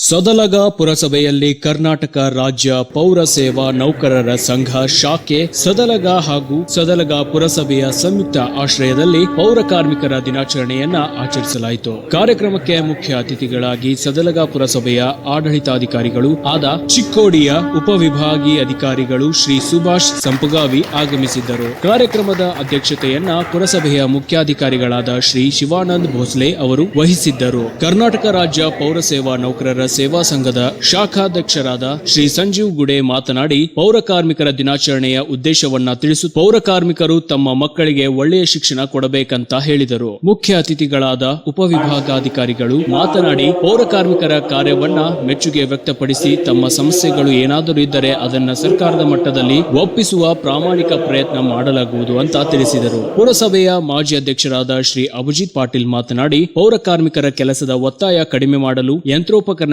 ಸದಲಗ ಪುರಸಭೆಯಲ್ಲಿ ಕರ್ನಾಟಕ ರಾಜ್ಯ ಪೌರ ಸೇವಾ ನೌಕರರ ಸಂಘ ಶಾಖೆ, ಸದಲಗ ಹಾಗೂ ಸದಲಗ ಪುರಸಭೆಯ ಸಂಯುಕ್ತ ಆಶ್ರಯದಲ್ಲಿ ಪೌರ ಕಾರ್ಮಿಕರ ದಿನಾಚರಣೆಯನ್ನ ಆಚರಿಸಲಾಯಿತು. ಕಾರ್ಯಕ್ರಮಕ್ಕೆ ಮುಖ್ಯ ಅತಿಥಿಗಳಾಗಿ ಸದಲಗ ಪುರಸಭೆಯ ಆಡಳಿತಾಧಿಕಾರಿಗಳು ಆದ ಚಿಕ್ಕೋಡಿಯ ಉಪವಿಭಾಗೀಯ ಅಧಿಕಾರಿಗಳು ಶ್ರೀ ಸುಭಾಷ್ ಸಂಪುಗಾವಿ ಆಗಮಿಸಿದ್ದರು. ಕಾರ್ಯಕ್ರಮದ ಅಧ್ಯಕ್ಷತೆಯನ್ನ ಪುರಸಭೆಯ ಮುಖ್ಯಾಧಿಕಾರಿಗಳಾದ ಶ್ರೀ ಶಿವಾನಂದ್ ಭೋಸ್ಲೆ ಅವರು ವಹಿಸಿದ್ದರು. ಕರ್ನಾಟಕ ರಾಜ್ಯ ಪೌರ ಸೇವಾ ನೌಕರರ ಸೇವಾ ಸಂಘದ ಶಾಖಾಧ್ಯಕ್ಷರಾದ ಶ್ರೀ ಸಂಜೀವ್ ಗುಡೆ ಮಾತನಾಡಿ, ಪೌರ ಕಾರ್ಮಿಕರ ದಿನಾಚರಣೆಯ ಉದ್ದೇಶವನ್ನ ತಿಳಿಸು, ಪೌರ ಕಾರ್ಮಿಕರು ತಮ್ಮ ಮಕ್ಕಳಿಗೆ ಒಳ್ಳೆಯ ಶಿಕ್ಷಣ ಕೊಡಬೇಕಂತ ಹೇಳಿದರು. ಮುಖ್ಯ ಅತಿಥಿಗಳಾದ ಉಪವಿಭಾಗಾಧಿಕಾರಿಗಳು ಮಾತನಾಡಿ, ಪೌರ ಕಾರ್ಮಿಕರ ಕಾರ್ಯವನ್ನ ಮೆಚ್ಚುಗೆ ವ್ಯಕ್ತಪಡಿಸಿ, ತಮ್ಮ ಸಮಸ್ಯೆಗಳು ಏನಾದರೂ ಇದ್ದರೆ ಅದನ್ನ ಸರ್ಕಾರದ ಮಟ್ಟದಲ್ಲಿ ಒಪ್ಪಿಸುವ ಪ್ರಾಮಾಣಿಕ ಪ್ರಯತ್ನ ಮಾಡಲಾಗುವುದು ಅಂತ ತಿಳಿಸಿದರು. ಪುರಸಭೆಯ ಮಾಜಿ ಅಧ್ಯಕ್ಷರಾದ ಶ್ರೀ ಅಭಿಜಿತ್ ಪಾಟೀಲ್ ಮಾತನಾಡಿ, ಪೌರ ಕಾರ್ಮಿಕರ ಕೆಲಸದ ಒತ್ತಾಯ ಕಡಿಮೆ ಮಾಡಲು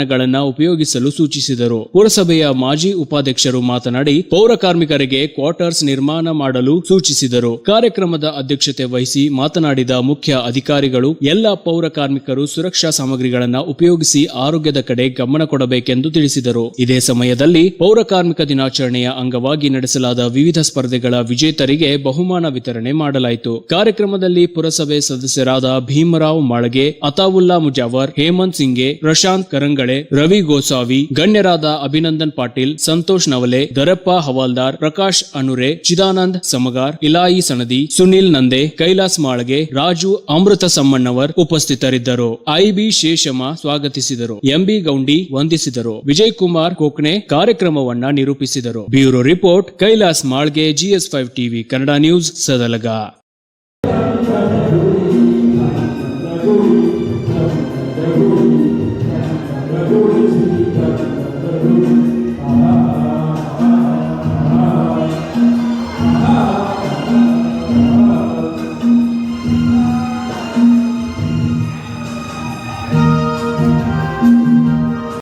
ಯಂತ್ರೋಪಕರಣಗಳನ್ನ ಉಪಯೋಗಿಸಲು ಸೂಚಿಸಿದರು. ಪುರಸಭೆಯ ಮಾಜಿ ಉಪಾಧ್ಯಕ್ಷರು ಮಾತನಾಡಿ, ಪೌರ ಕಾರ್ಮಿಕರಿಗೆ ಕ್ವಾರ್ಟರ್ಸ್ ನಿರ್ಮಾಣ ಮಾಡಲು ಸೂಚಿಸಿದರು. ಕಾರ್ಯಕ್ರಮದ ಅಧ್ಯಕ್ಷತೆ ವಹಿಸಿ ಮಾತನಾಡಿದ ಮುಖ್ಯ ಅಧಿಕಾರಿಗಳು, ಎಲ್ಲ ಪೌರ ಕಾರ್ಮಿಕರು ಸುರಕ್ಷಾ ಸಾಮಗ್ರಿಗಳನ್ನು ಉಪಯೋಗಿಸಿ ಆರೋಗ್ಯದ ಕಡೆ ಗಮನ ಕೊಡಬೇಕೆಂದು ತಿಳಿಸಿದರು. ಇದೇ ಸಮಯದಲ್ಲಿ ಪೌರ ಕಾರ್ಮಿಕ ದಿನಾಚರಣೆಯ ಅಂಗವಾಗಿ ನಡೆಸಲಾದ ವಿವಿಧ ಸ್ಪರ್ಧೆಗಳ ವಿಜೇತರಿಗೆ ಬಹುಮಾನ ವಿತರಣೆ ಮಾಡಲಾಯಿತು. ಕಾರ್ಯಕ್ರಮದಲ್ಲಿ ಪುರಸಭೆ ಸದಸ್ಯರಾದ ಭೀಮರಾವ್ ಮಾಳಗೆ, ಅತಾವುಲ್ಲಾ ಮುಜಾವರ್, ಹೇಮಂತ್ ಸಿಂಗೆ ಪ್ರಶಾಂತ್ ಕರಂಗಳೆ ರವಿ ಗೋಸಾವಿ ಗಣ್ಯರಾದ ಅಭಿನಂದನ್ ಪಾಟೀಲ್, ಸಂತೋಷ್ ನವಲೆ, ದರಪ್ಪ ಹವಾಲ್ದಾರ್, ಪ್ರಕಾಶ್ ಅನುರೆ, ಚಿದಾನಂದ್ ಸಮಗಾರ್, ಇಲಾಯಿ ಸನದಿ, ಸುನಿಲ್ ನಂದೆ, ಕೈಲಾಸ್ ಮಾಳಗೆ, ರಾಜು ಅಮೃತ ಸಮ್ಮಣ್ಣವರ್ ಉಪಸ್ಥಿತರಿದ್ದರು. ಐಬಿ ಶೇಷಮ್ಮ ಸ್ವಾಗತಿಸಿದರು. ಎಂಬಿ ಗೌಂಡಿ ವಂದಿಸಿದರು. ವಿಜಯ್ ಕುಮಾರ್ ಕೋಕ್ನೆ ಕಾರ್ಯಕ್ರಮವನ್ನ ನಿರೂಪಿಸಿದರು. Bureau report, Kailas Malge, GS five TV, Kannada news, Sadalaga.